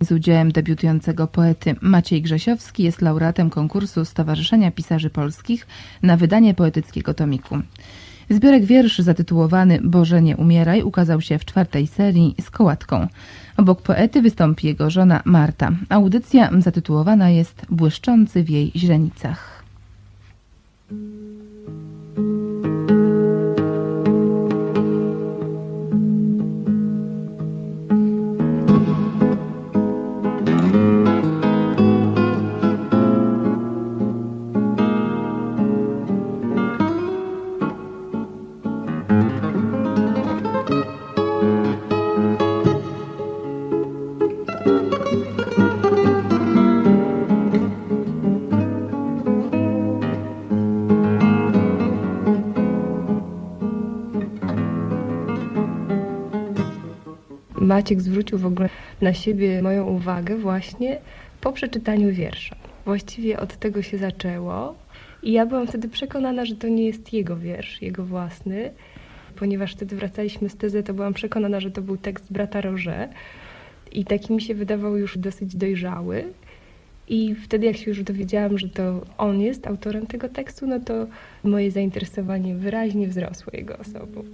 Z udziałem debiutującego poety Maciej Grzesiowski jest laureatem konkursu Stowarzyszenia Pisarzy Polskich na wydanie poetyckiego tomiku. Zbiorek wierszy zatytułowany Boże nie umieraj ukazał się w czwartej serii z kołatką. Obok poety wystąpi jego żona Marta. Audycja zatytułowana jest Błyszczący w jej źrenicach. Maciek zwrócił w ogóle na siebie moją uwagę właśnie po przeczytaniu wiersza. Właściwie od tego się zaczęło i ja byłam wtedy przekonana, że to nie jest jego wiersz, jego własny. Ponieważ wtedy wracaliśmy z tezy, to byłam przekonana, że to był tekst brata Roże i taki mi się wydawał już dosyć dojrzały. I wtedy, jak się już dowiedziałam, że to on jest autorem tego tekstu, no to moje zainteresowanie wyraźnie wzrosło jego osobą.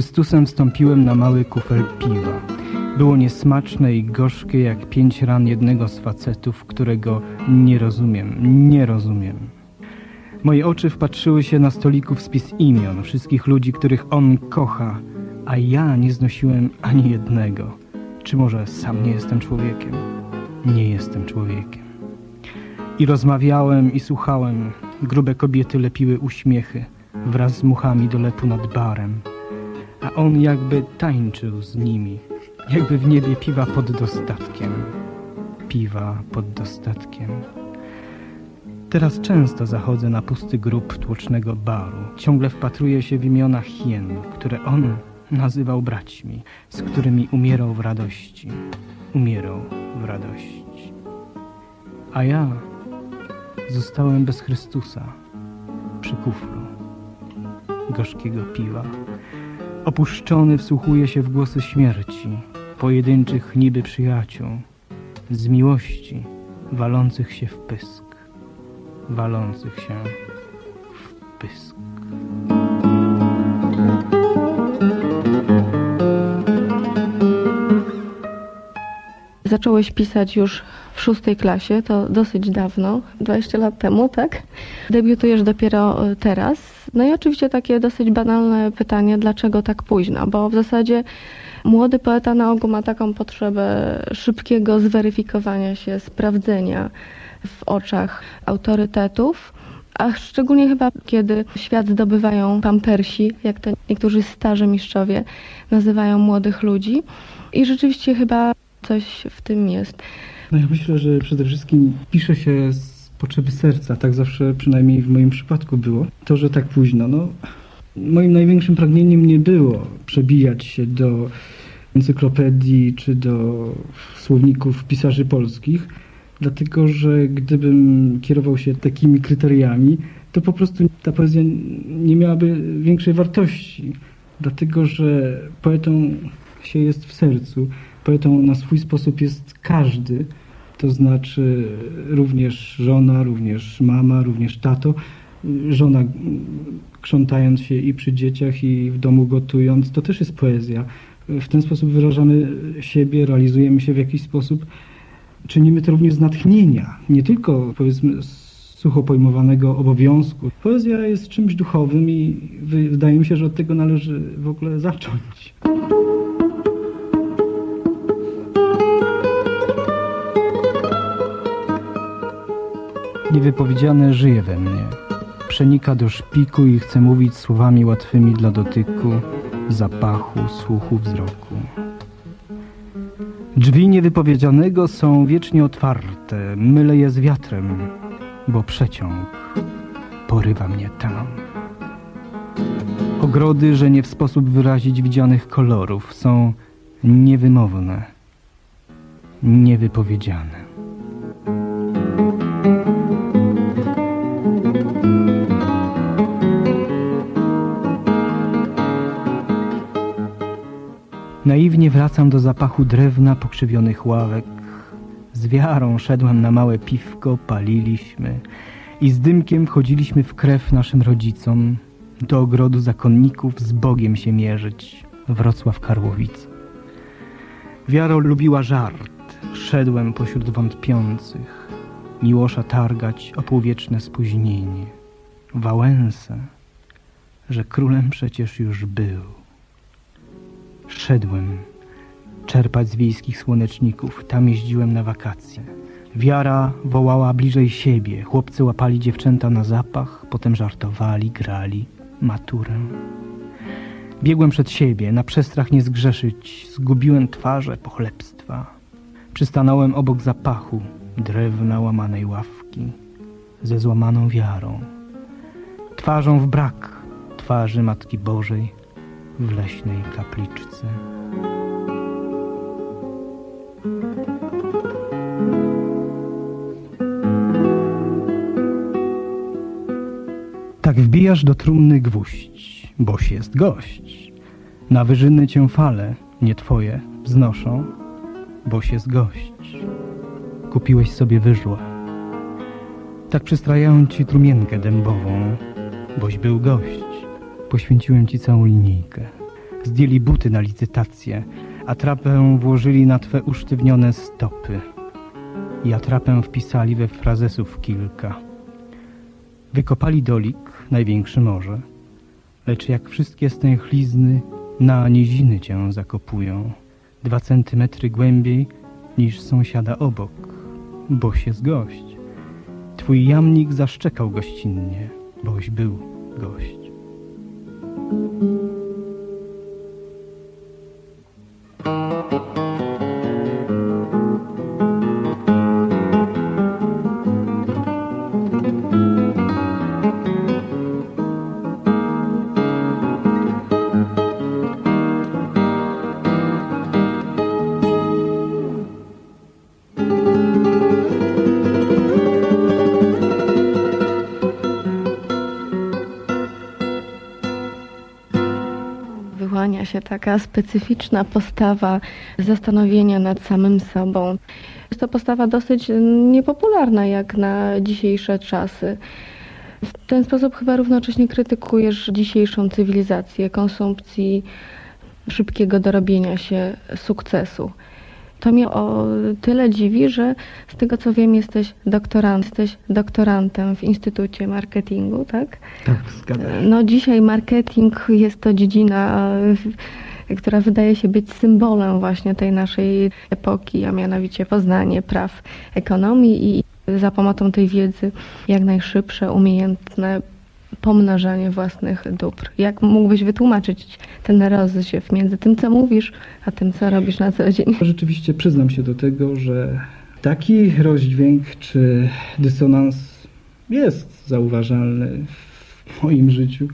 Chrystusem wstąpiłem na mały kufel piwa. Było niesmaczne i gorzkie jak pięć ran jednego z facetów, którego nie rozumiem, nie rozumiem. Moje oczy wpatrzyły się na stoliku w spis imion wszystkich ludzi, których on kocha, a ja nie znosiłem ani jednego. Czy może sam nie jestem człowiekiem? Nie jestem człowiekiem. I rozmawiałem i słuchałem. Grube kobiety lepiły uśmiechy wraz z muchami do lepu nad barem a on jakby tańczył z nimi, jakby w niebie piwa pod dostatkiem. Piwa pod dostatkiem. Teraz często zachodzę na pusty grób tłocznego baru. Ciągle wpatruję się w imiona hien, które on nazywał braćmi, z którymi umierał w radości. Umierał w radości. A ja zostałem bez Chrystusa przy kuflu gorzkiego piwa. Opuszczony wsłuchuje się w głosy śmierci, pojedynczych niby przyjaciół, z miłości walących się w pysk, walących się w pysk. Zacząłeś pisać już w szóstej klasie, to dosyć dawno, 20 lat temu, tak? Debiutujesz dopiero e, teraz. No i oczywiście takie dosyć banalne pytanie, dlaczego tak późno? Bo w zasadzie młody poeta na ogół ma taką potrzebę szybkiego zweryfikowania się, sprawdzenia w oczach autorytetów. A szczególnie chyba, kiedy świat zdobywają pampersi, jak to niektórzy starzy mistrzowie nazywają młodych ludzi. I rzeczywiście chyba coś w tym jest. No ja myślę, że przede wszystkim pisze się z potrzeby serca. Tak zawsze przynajmniej w moim przypadku było. To, że tak późno. No, moim największym pragnieniem nie było przebijać się do encyklopedii czy do słowników pisarzy polskich, dlatego że gdybym kierował się takimi kryteriami, to po prostu ta poezja nie miałaby większej wartości, dlatego że poetą się jest w sercu. Poetą na swój sposób jest każdy, to znaczy również żona, również mama, również tato. Żona krzątając się i przy dzieciach, i w domu gotując, to też jest poezja. W ten sposób wyrażamy siebie, realizujemy się w jakiś sposób. Czynimy to również z natchnienia, nie tylko powiedzmy sucho pojmowanego obowiązku. Poezja jest czymś duchowym i wydaje mi się, że od tego należy w ogóle zacząć. Niewypowiedziane żyje we mnie. Przenika do szpiku i chce mówić słowami łatwymi dla dotyku, zapachu, słuchu, wzroku. Drzwi niewypowiedzianego są wiecznie otwarte, mylę je z wiatrem, bo przeciąg porywa mnie tam. Ogrody, że nie w sposób wyrazić widzianych kolorów, są niewymowne, niewypowiedziane. Naiwnie wracam do zapachu drewna pokrzywionych ławek. Z wiarą szedłem na małe piwko, paliliśmy i z dymkiem wchodziliśmy w krew naszym rodzicom, do ogrodu zakonników z Bogiem się mierzyć, Wrocław Karłowice. Wiaro lubiła żart, szedłem pośród wątpiących, Miłosza targać o półwieczne spóźnienie, Wałęsę, że królem przecież już był. Szedłem czerpać z wiejskich słoneczników, tam jeździłem na wakacje. Wiara wołała bliżej siebie, chłopcy łapali dziewczęta na zapach, potem żartowali, grali, maturę. Biegłem przed siebie, na przestrach nie zgrzeszyć, zgubiłem twarze pochlebstwa. Przystanąłem obok zapachu, drewna łamanej ławki, ze złamaną wiarą. Twarzą w brak twarzy Matki Bożej w leśnej kapliczce. Tak wbijasz do trumny gwóźdź, boś jest gość. Na wyżyny cię fale, nie twoje, wznoszą, boś jest gość. Kupiłeś sobie wyżła. Tak przystrajają ci trumienkę dębową, boś był gość. Poświęciłem ci całą linijkę. Zdjęli buty na licytację, a trapę włożyli na twe usztywnione stopy. I atrapę wpisali we frazesów kilka. Wykopali dolik, największy może, lecz jak wszystkie stęchlizny na niziny cię zakopują, dwa centymetry głębiej niż sąsiada obok, boś jest gość. Twój jamnik zaszczekał gościnnie, boś był gość. thank you taka specyficzna postawa zastanowienia nad samym sobą. Jest to postawa dosyć niepopularna jak na dzisiejsze czasy. W ten sposób chyba równocześnie krytykujesz dzisiejszą cywilizację konsumpcji, szybkiego dorobienia się sukcesu. To mnie o tyle dziwi, że z tego co wiem jesteś doktorant, jesteś doktorantem w Instytucie Marketingu, tak? Tak, zgadza się. No dzisiaj marketing jest to dziedzina, y, która wydaje się być symbolem właśnie tej naszej epoki, a mianowicie poznanie praw ekonomii i za pomocą tej wiedzy jak najszybsze, umiejętne pomnażanie własnych dóbr. Jak mógłbyś wytłumaczyć ten rozsiew między tym, co mówisz, a tym, co robisz na co dzień? Rzeczywiście przyznam się do tego, że taki rozdźwięk czy dysonans jest zauważalny w moim życiu.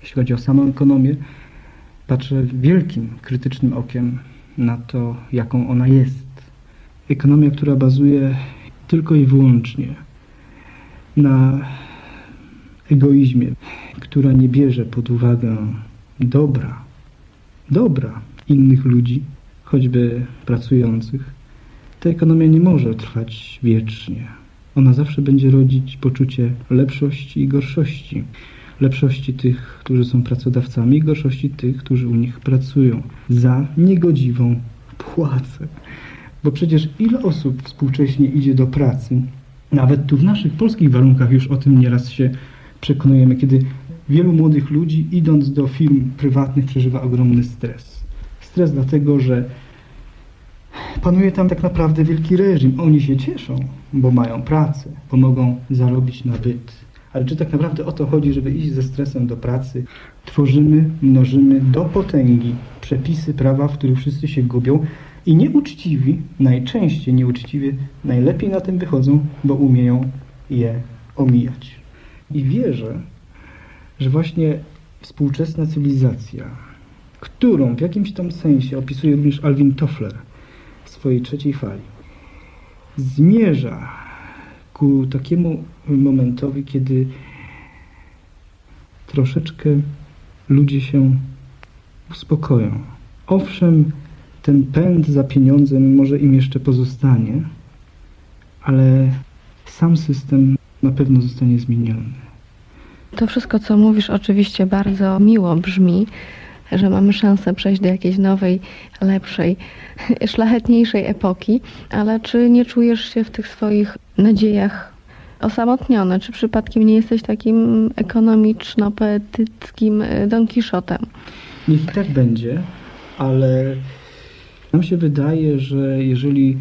Jeśli chodzi o samą ekonomię, patrzę wielkim, krytycznym okiem na to, jaką ona jest. Ekonomia, która bazuje tylko i wyłącznie na egoizmie, która nie bierze pod uwagę dobra, dobra innych ludzi, choćby pracujących, ta ekonomia nie może trwać wiecznie. Ona zawsze będzie rodzić poczucie lepszości i gorszości. Lepszości tych, którzy są pracodawcami, i gorszości tych, którzy u nich pracują za niegodziwą płacę. Bo przecież ile osób współcześnie idzie do pracy, nawet tu w naszych polskich warunkach już o tym nieraz się przekonujemy, kiedy wielu młodych ludzi idąc do firm prywatnych przeżywa ogromny stres. Stres dlatego, że panuje tam tak naprawdę wielki reżim. Oni się cieszą, bo mają pracę, bo mogą zarobić na byt. Ale czy tak naprawdę o to chodzi, żeby iść ze stresem do pracy? Tworzymy, mnożymy do potęgi przepisy prawa, w których wszyscy się gubią i nieuczciwi, najczęściej nieuczciwie, najlepiej na tym wychodzą, bo umieją je omijać. I wierzę, że właśnie współczesna cywilizacja, którą w jakimś tam sensie opisuje również Alvin Toffler w swojej trzeciej fali, zmierza ku takiemu momentowi, kiedy troszeczkę ludzie się uspokoją. Owszem, ten pęd za pieniądzem może im jeszcze pozostanie, ale sam system na pewno zostanie zmieniony. To wszystko, co mówisz, oczywiście bardzo miło brzmi, że mamy szansę przejść do jakiejś nowej, lepszej, szlachetniejszej epoki, ale czy nie czujesz się w tych swoich nadziejach osamotniony? Czy przypadkiem nie jesteś takim ekonomiczno-poetyckim y, Don Quixotem? Niech i tak będzie, ale nam się wydaje, że jeżeli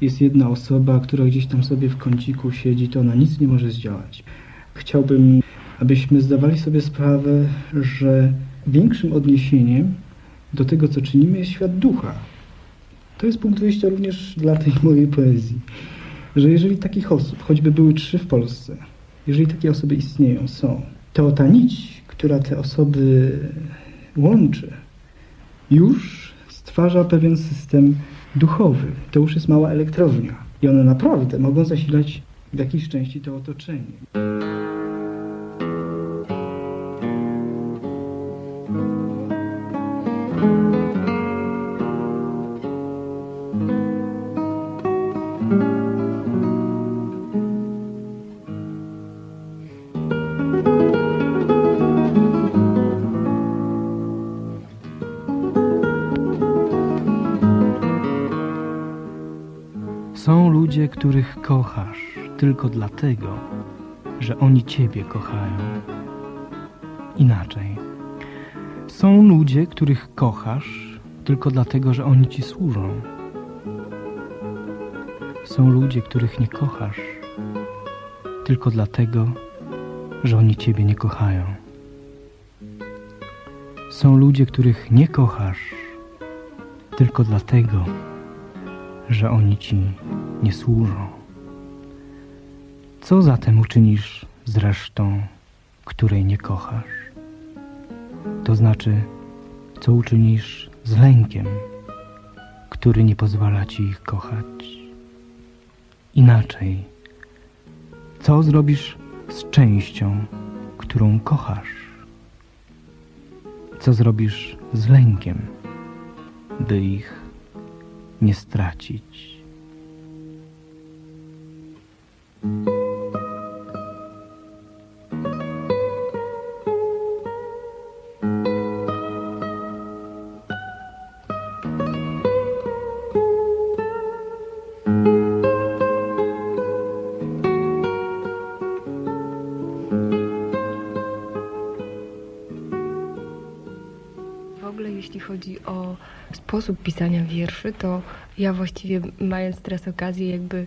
jest jedna osoba, która gdzieś tam sobie w kąciku siedzi, to ona nic nie może zdziałać. Chciałbym, abyśmy zdawali sobie sprawę, że większym odniesieniem do tego, co czynimy, jest świat ducha. To jest punkt wyjścia również dla tej mojej poezji. Że jeżeli takich osób, choćby były trzy w Polsce, jeżeli takie osoby istnieją, są, to ta nić, która te osoby łączy, już stwarza pewien system duchowy. To już jest mała elektrownia. I one naprawdę mogą zasilać w jakiejś części to otoczenie. Których kochasz tylko dlatego, że oni Ciebie kochają. Inaczej. Są ludzie, których kochasz tylko dlatego, że oni Ci służą. Są ludzie, których nie kochasz tylko dlatego, że oni Ciebie nie kochają. Są ludzie, których nie kochasz tylko dlatego, że oni ci nie służą. Co zatem uczynisz z resztą, której nie kochasz? To znaczy, co uczynisz z lękiem, który nie pozwala ci ich kochać? Inaczej, co zrobisz z częścią, którą kochasz? Co zrobisz z lękiem, by ich nie stracić. Pisania wierszy, to ja właściwie mając teraz okazję jakby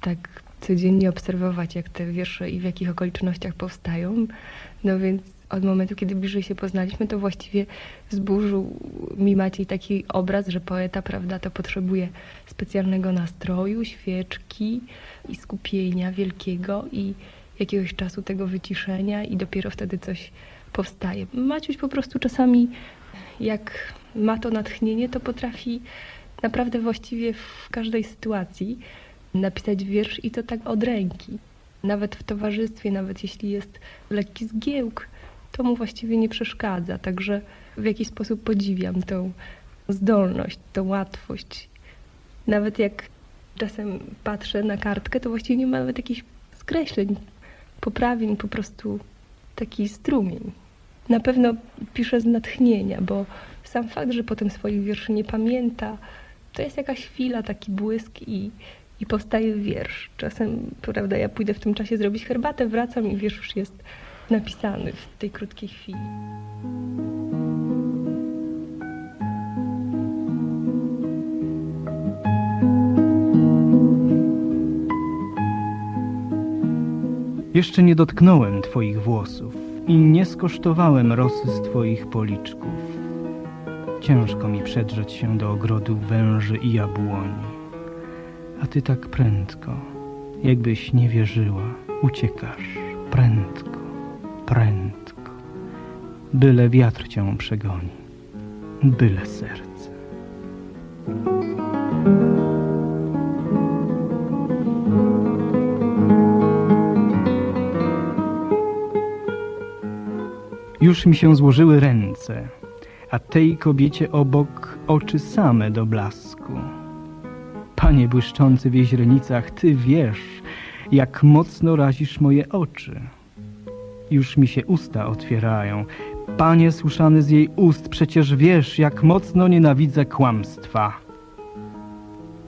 tak codziennie obserwować, jak te wiersze i w jakich okolicznościach powstają, no więc od momentu, kiedy bliżej się poznaliśmy, to właściwie zburzył mi Maciej taki obraz, że poeta, prawda, to potrzebuje specjalnego nastroju, świeczki i skupienia wielkiego i jakiegoś czasu tego wyciszenia i dopiero wtedy coś powstaje. Maciuś po prostu czasami jak ma to natchnienie, to potrafi naprawdę właściwie w każdej sytuacji napisać wiersz i to tak od ręki. Nawet w towarzystwie, nawet jeśli jest lekki zgiełk, to mu właściwie nie przeszkadza. Także w jakiś sposób podziwiam tą zdolność, tą łatwość. Nawet jak czasem patrzę na kartkę, to właściwie nie ma nawet jakichś skreśleń, poprawień, po prostu taki strumień. Na pewno pisze z natchnienia, bo sam fakt, że potem swoich wierszy nie pamięta, to jest jakaś chwila, taki błysk i, i powstaje wiersz. Czasem, prawda, ja pójdę w tym czasie zrobić herbatę, wracam i wiersz już jest napisany w tej krótkiej chwili. Jeszcze nie dotknąłem Twoich włosów i nie skosztowałem rosy z Twoich policzków. Ciężko mi przedrzeć się do ogrodu węży i jabłoni. A Ty tak prędko, jakbyś nie wierzyła, uciekasz prędko, prędko. byle wiatr cię przegoni, byle serce. Już mi się złożyły ręce, a tej kobiecie obok oczy same do blasku. Panie błyszczący w jej źrenicach, ty wiesz, jak mocno razisz moje oczy. Już mi się usta otwierają. Panie słyszany z jej ust, przecież wiesz, jak mocno nienawidzę kłamstwa.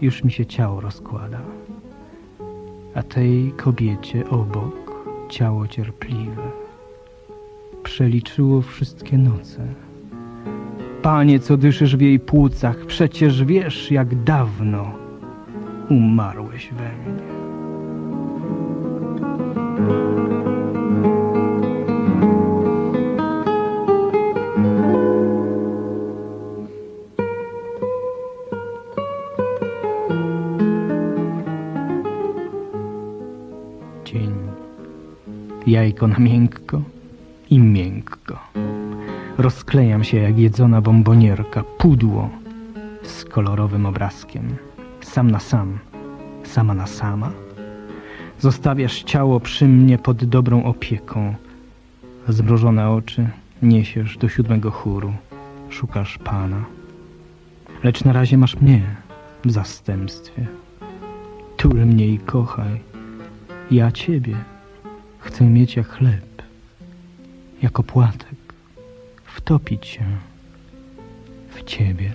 Już mi się ciało rozkłada, a tej kobiecie obok ciało cierpliwe przeliczyło wszystkie noce. Panie, co dyszysz w jej płucach, przecież wiesz, jak dawno umarłeś we mnie. Jajko na miękko i miękko. Rozklejam się jak jedzona bombonierka, pudło z kolorowym obrazkiem. Sam na sam, sama na sama. Zostawiasz ciało przy mnie pod dobrą opieką. Zmrożone oczy niesiesz do siódmego chóru. Szukasz Pana. Lecz na razie masz mnie w zastępstwie. Tul mnie i kochaj. Ja Ciebie chcę mieć jak chleb, jak opłatek, wtopić się w Ciebie.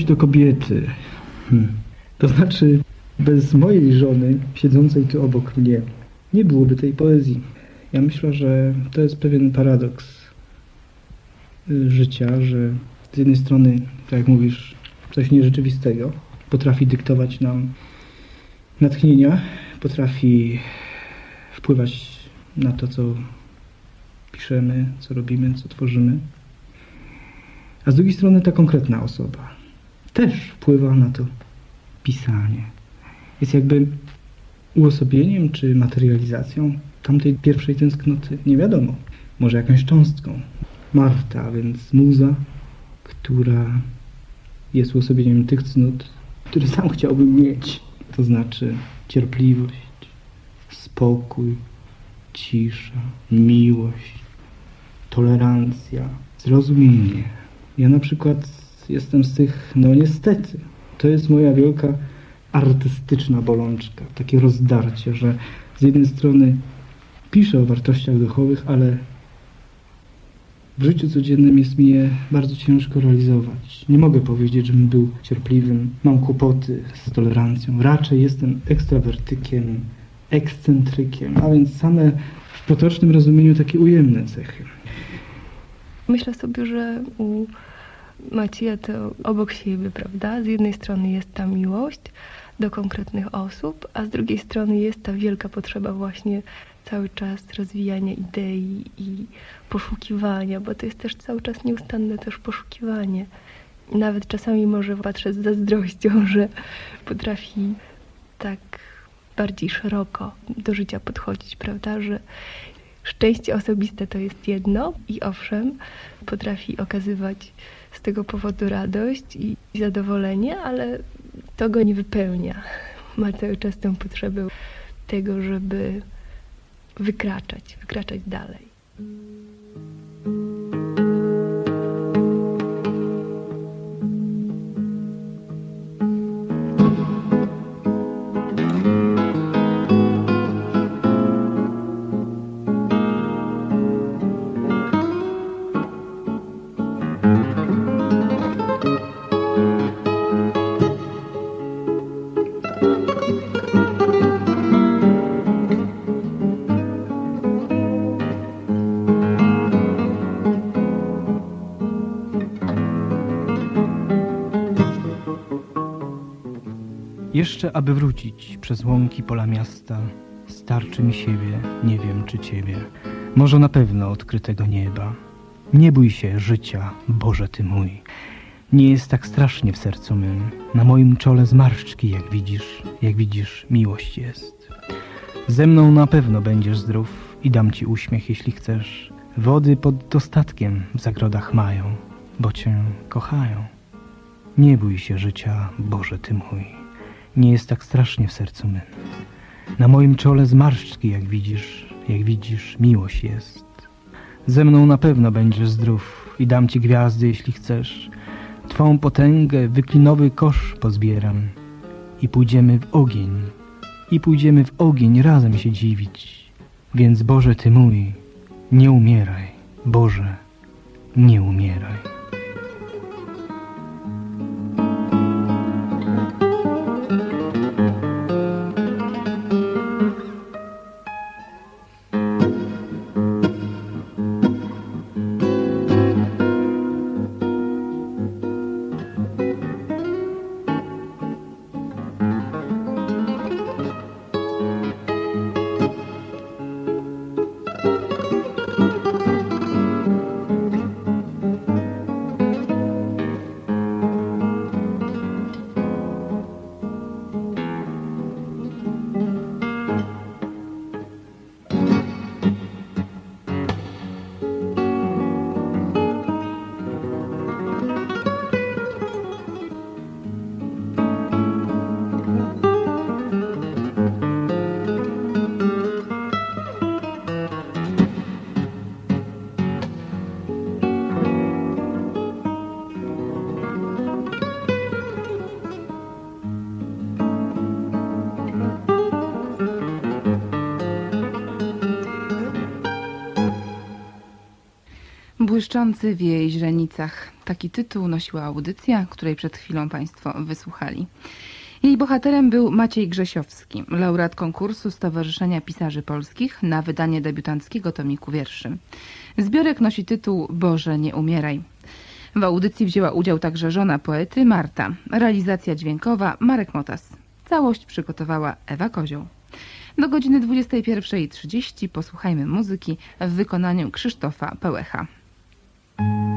Miłość do kobiety. Hmm. To znaczy, bez mojej żony, siedzącej tu obok mnie, nie byłoby tej poezji. Ja myślę, że to jest pewien paradoks y, życia, że z jednej strony, tak jak mówisz, coś nierzeczywistego potrafi dyktować nam natchnienia, potrafi wpływać na to, co piszemy, co robimy, co tworzymy. A z drugiej strony ta konkretna osoba też wpływa na to pisanie. Jest jakby uosobieniem czy materializacją tamtej pierwszej tęsknoty. Nie wiadomo. Może jakąś cząstką. Marta, więc muza, która jest uosobieniem tych cnót, które sam chciałbym mieć. To znaczy cierpliwość, spokój, cisza, miłość, tolerancja, zrozumienie. Ja na przykład jestem z tych, no niestety, to jest moja wielka artystyczna bolączka, takie rozdarcie, że z jednej strony piszę o wartościach duchowych, ale w życiu codziennym jest mi je bardzo ciężko realizować. Nie mogę powiedzieć, żebym był cierpliwym, mam kłopoty z tolerancją. Raczej jestem ekstrawertykiem, ekscentrykiem, a więc same w potocznym rozumieniu takie ujemne cechy. Myślę sobie, że u Macieja to obok siebie, prawda? Z jednej strony jest ta miłość do konkretnych osób, a z drugiej strony jest ta wielka potrzeba właśnie cały czas rozwijania idei i poszukiwania, bo to jest też cały czas nieustanne też poszukiwanie. Nawet czasami może patrzę z zazdrością, że potrafi tak bardziej szeroko do życia podchodzić, prawda? Że szczęście osobiste to jest jedno i owszem, potrafi okazywać z tego powodu radość i zadowolenie, ale to go nie wypełnia. Ma cały czas tę potrzebę tego, żeby wykraczać, wykraczać dalej. Jeszcze aby wrócić przez łąki pola miasta, starczy mi siebie, nie wiem czy ciebie. Może na pewno odkrytego nieba. Nie bój się życia, Boże Ty mój. Nie jest tak strasznie w sercu mym. Na moim czole zmarszczki, jak widzisz, jak widzisz, miłość jest. Ze mną na pewno będziesz zdrów i dam Ci uśmiech, jeśli chcesz. Wody pod dostatkiem w zagrodach mają, bo Cię kochają. Nie bój się życia, Boże Ty mój. Nie jest tak strasznie w sercu mym. Na moim czole zmarszczki, jak widzisz, jak widzisz, miłość jest. Ze mną na pewno będziesz zdrów i dam ci gwiazdy, jeśli chcesz. Twą potęgę wyklinowy kosz pozbieram i pójdziemy w ogień, i pójdziemy w ogień razem się dziwić. Więc Boże Ty mój, nie umieraj, Boże, nie umieraj. W jej źrenicach. Taki tytuł nosiła audycja, której przed chwilą Państwo wysłuchali. Jej bohaterem był Maciej Grzesiowski, laureat konkursu Stowarzyszenia Pisarzy Polskich na wydanie debiutanckiego tomiku wierszy. Zbiorek nosi tytuł Boże, nie umieraj. W audycji wzięła udział także żona poety Marta. Realizacja dźwiękowa Marek Motas. Całość przygotowała Ewa Kozioł. Do godziny 21.30 posłuchajmy muzyki w wykonaniu Krzysztofa Pełecha. Thank you.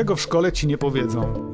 Tego w szkole ci nie powiedzą.